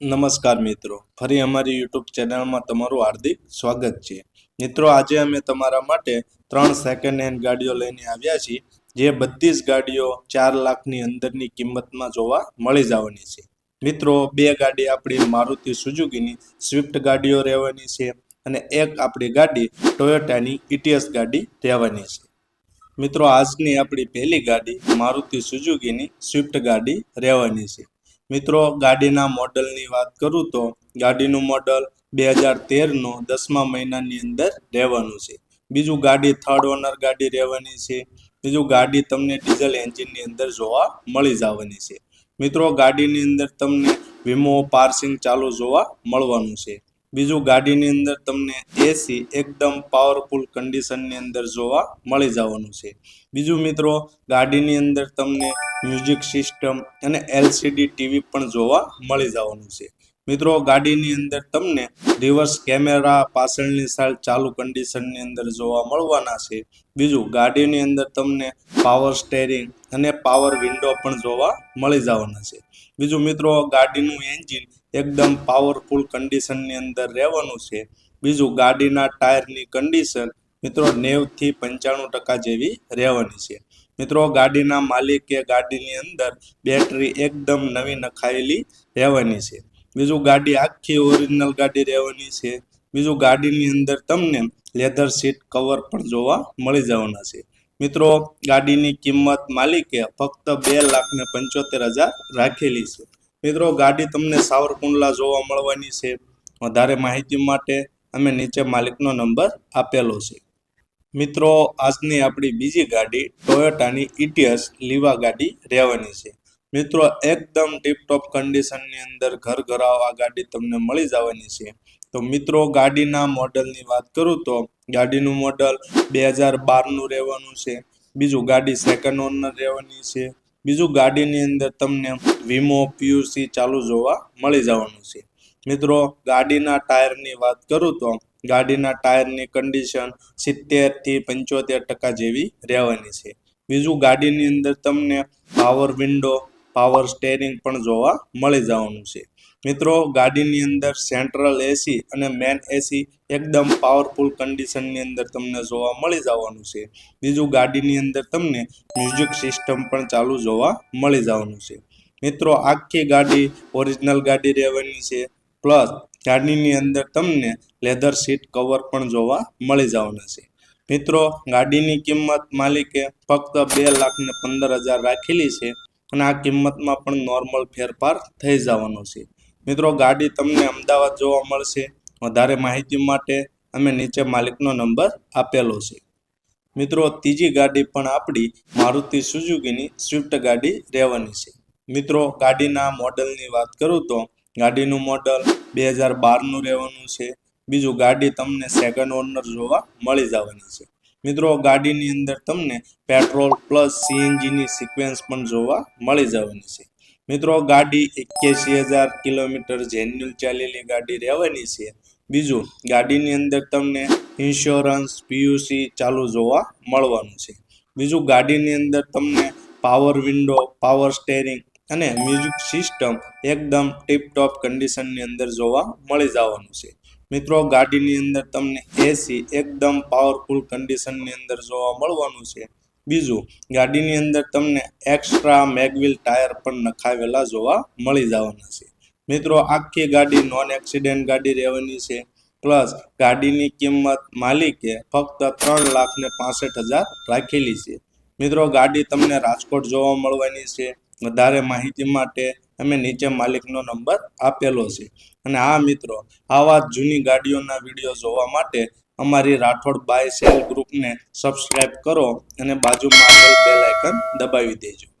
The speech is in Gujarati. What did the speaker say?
નમસ્કાર મિત્રો. ફરી અમારી યુટ્યુબ ચેનલમાં તમારું હાર્દિક સ્વાગત છે. મિત્રો, આજે અમે તમારા માટે ત્રણ સેકન્ડ હેન્ડ ગાડીઓ લઈને આવ્યા છીએ, જે બધી જ ગાડીઓ ચાર લાખની અંદરની કિંમતમાં જોવા મળી જવાની છે. મિત્રો, બે ગાડી આપણી મારુતિ સુઝુકીની સ્વિફ્ટ ગાડીઓ રહેવાની છે અને એક આપણી ગાડી ટોયોટાની ઇટીએસ ગાડી રહેવાની છે. મિત્રો, આજની આપણી પહેલી ગાડી મારુતિ સુઝુકીની સ્વિફ્ટ ગાડી રહેવાની છે. મિત્રો, ગાડીના મોડલની વાત કરું તો ગાડીનું મોડલ બે હજાર તેરનું દસમા મહિનાની અંદર રહેવાનું છે. બીજું ગાડી થર્ડ ઓનર ગાડી રહેવાની છે. બીજું ગાડી તમને ડીઝલ એન્જિનની અંદર જોવા મળી જવાની છે. મિત્રો, ગાડીની અંદર તમને વીમો, પાર્સિંગ ચાલુ જોવા મળવાનું છે. બીજું ગાડીની અંદર તમને એસી એકદમ પાવરફુલ કન્ડિશનની અંદર જોવા મળી જવાનું છે. બીજું મિત્રો, ગાડીની અંદર તમને મ્યુઝિક સિસ્ટમ અને એલસીડી ટીવી પણ જોવા મળી જવાનું છે. મિત્રો, ગાડીની અંદર તમને રિવર્સ કેમેરા પાછળની સાઈડ ચાલુ કન્ડિશનની અંદર જોવા મળવાના છે. બીજું, ગાડીની અંદર તમને પાવર સ્ટેરિંગ અને પાવર વિન્ડો પણ જોવા મળી જવાના છે. બીજું મિત્રો, ગાડીનું એન્જિન એકદમ પાવરફુલ કન્ડિશનની અંદર રહેવાનું છે. બીજું, ગાડીના ટાયરની કન્ડિશન મિત્રો નેવથી પંચાણું ટકા જેવી રહેવાની છે. મિત્રો, ગાડીના માલિકે ગાડીની અંદર બેટરી એકદમ નવી નખાયેલી રહેવાની છે. બીજું, ગાડી આખી ઓરિજિનલ ગાડી રહેવાની છે. બીજું, ગાડીની અંદર તમને લેધર સીટ કવર પણ જોવા મળી જવાના છે. મિત્રો, ગાડીની કિંમત માલિકે ફક્ત બે લાખ ને પંચોતેર હજાર રાખેલી છે. મિત્રો, ગાડી તમને સાવરકુંડલા જોવા મળવાની છે. વધારે માહિતી માટે અમે નીચે માલિકનો નંબર આપેલો છે. મિત્રો, આજની આપણી બીજી ગાડી ટોયોટાની ઇટીએસ લીવા ગાડી રહેવાની છે. મિત્રો, એકદમ ટીપટોપ કન્ડિશનની અંદર ઘર ઘરાવ આ ગાડી તમને મળી જવાની છે. તો મિત્રો, ગાડીના મોડલની વાત કરું તો ગાડીનું મોડલ બે હજાર બારનું રહેવાનું છે. બીજું ગાડી સેકન્ડ ઓનર રહેવાની છે. બીજું ગાડીની અંદર તમને વીમો પીયુસી ચાલુ જોવા મળી જવાનું છે. મિત્રો, ગાડીના ટાયરની વાત કરું તો ગાડીના ટાયરની કન્ડિશન સિત્તેરથી પંચોતેર ટકા જેવી રહેવાની છે. બીજું ગાડીની અંદર તમને પાવર વિન્ડો પાવર સ્ટેરિંગ પણ જોવા મળી જવાનું છે. મિત્રો, ગાડીની અંદર સેન્ટ્રલ એસી અને મેન એસી એકદમ પાવરફુલ કન્ડિશનની અંદર તમને જોવા મળી જવાનું છે. બીજું ગાડીની અંદર તમને મ્યુઝિક સિસ્ટમ પણ ચાલુ જોવા મળી જવાનું છે. મિત્રો, આખી ગાડી ઓરિજિનલ ગાડી રહેવાની છે. પ્લસ ગાડીની અંદર તમને લેધર સીટ કવર પણ જોવા મળી જવાના છે. મિત્રો, ગાડીની કિંમત માલિકે ફક્ત બે લાખ ને પંદર હજાર રાખેલી છે. અને આ કિંમતમાં પણ નોર્મલ ફેરફાર થઈ જવાનો છે. મિત્રો, ગાડી તમને અમદાવાદ જોવા મળશે. વધારે માહિતી માટે અમે નીચે માલિકનો નંબર આપેલો છે. મિત્રો, ત્રીજી ગાડી પણ આપણી મારુતિ સુઝુકીની સ્વિફ્ટ ગાડી રહેવાની છે. મિત્રો, ગાડીના મોડલની વાત કરું તો ગાડીનું મોડલ બે હજાર બારનું રહેવાનું છે. બીજું ગાડી તમને સેકન્ડ ઓનર જોવા મળી જવાની છે. મિત્રો, ગાડીની અંદર તમને પેટ્રોલ પ્લસ સીએનજીની સિક્વેન્સ પણ જોવા મળી જવાની છે. મિત્રો, ગાડી એક્યાસી હજાર કિલોમીટર જેન્યુઅલ ચાલેલી ગાડી રહેવાની છે. બીજું, ગાડીની અંદર તમને ઇન્સ્યોરન્સ પીયુસી ચાલુ જોવા મળવાનું છે. બીજું, ગાડીની અંદર તમને પાવર વિન્ડો પાવર સ્ટેરિંગ અને મ્યુઝિક સિસ્ટમ એકદમ ટીપટોપ કન્ડિશનની અંદર જોવા મળી જવાનું છે. મિત્રો, ગાડીની અંદર તમને એસી એકદમ પાવરફુલ કન્ડિશનની અંદર જોવા મળવાનું છે. બીજું, ગાડીની અંદર તમને એક્સ્ટ્રા મેગવિલ ટાયર પણ નખાવેલા જોવા મળી જવાના છે. મિત્રો, આખી ગાડી નોન એક્સિડન્ટ ગાડી રહેવાની છે. પ્લસ ગાડીની કિંમત માલિકે ફક્ત ત્રણ લાખ ને પાસઠ હજાર રાખેલી છે. મિત્રો, ગાડી તમને રાજકોટ જોવા મળવાની છે. વધારે માહિતી માટે અમે નીચે માલિકનો નંબર આપેલો છે. અને આ મિત્રો, આવા જૂની ગાડીઓના વીડિયો જોવા માટે અમારી રાઠોડ બાય સેલ ગ્રુપને સબસ્ક્રાઇબ કરો અને બાજુમાં આપેલ બેલ આઇકન દબાવી દેજો.